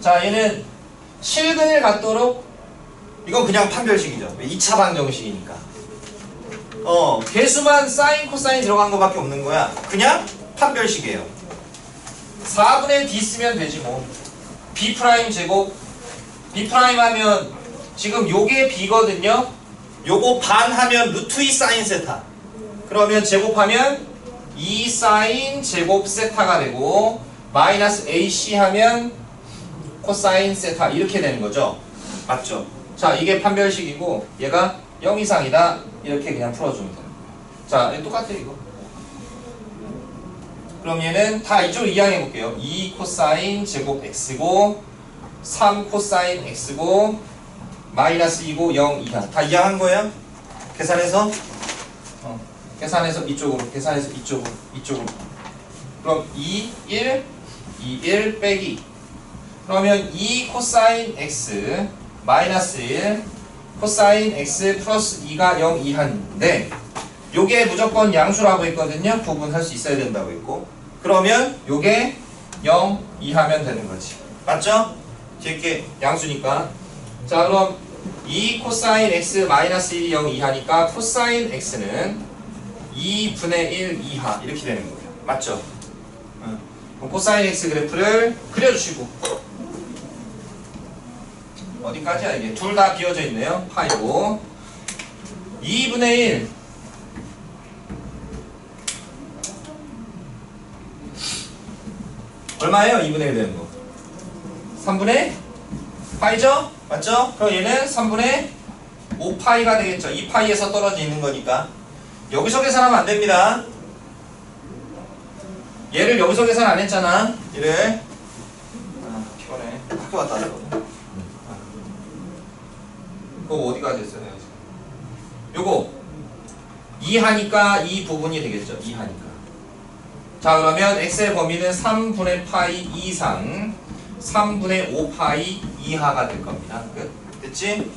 자 얘는 실근을 갖도록 이건 그냥 판별식이죠. 2차 방정식이니까. 어, 개수만 사인, 코사인 들어간 거밖에 없는 거야. 그냥 판별식이에요. 4분의 D 쓰면 되지 뭐 B 프라임 제곱 B 프라임 하면 지금 요게 B거든요 요거 반 하면 루트 2 사인 세타. 그러면 제곱하면 2 사인 제곱 세타가 되고 마이너스 AC 하면 코사인 세타 이렇게 되는 거죠? 맞죠? 자 이게 판별식이고 얘가 0 이상이다. 이렇게 그냥 풀어주면 되는 거예요 자얘 똑같아요 이거. 그럼 얘는 다 이쪽으로 이항해 볼게요. 2 코사인 제곱 x고 3 코사인 x고 마이너스 2고 0 이하. 다 이해한 거예요? 계산해서? 어, 계산해서 이쪽으로 계산해서 이쪽으로 이쪽으로. 그럼 2, 1, 2, 1 빼기 그러면 2 코사인 x 마이너스 1 코사인 x 플러스 2가 0 이하인데 요게 무조건 양수라고 했거든요 구분할 수 있어야 된다고 했고 그러면 요게 0 이하면 되는 거지 맞죠? 뒤에 양수니까 자 그럼 2 코사인 x 마이너스 1이 0 이하니까 코사인 x는 2분의 1 이하 이렇게 되는 거예요 맞죠? 응. 그럼 코사인 x 그래프를 그려주시고 어디까지야 이게 둘다 비어져 있네요 파이고 2분의 1 얼마예요 2분의 1 되는 거 3분의 파이죠? 맞죠? 그럼 얘는 3분의 5파이가 되겠죠. 2파이에서 떨어져 있는 거니까. 여기서 계산하면 안 됩니다. 얘를 여기서 계산 안 했잖아. 얘를. 아, 피곤해. 학교 갔다 왔거든. 그거 어디까지 했어요? 요거 2 하니까 이 부분이 되겠죠. 2 하니까. 자 그러면 x의 범위는 3분의 파이 이상 3분의 5파이 이하가 될 겁니다. 끝. 됐지?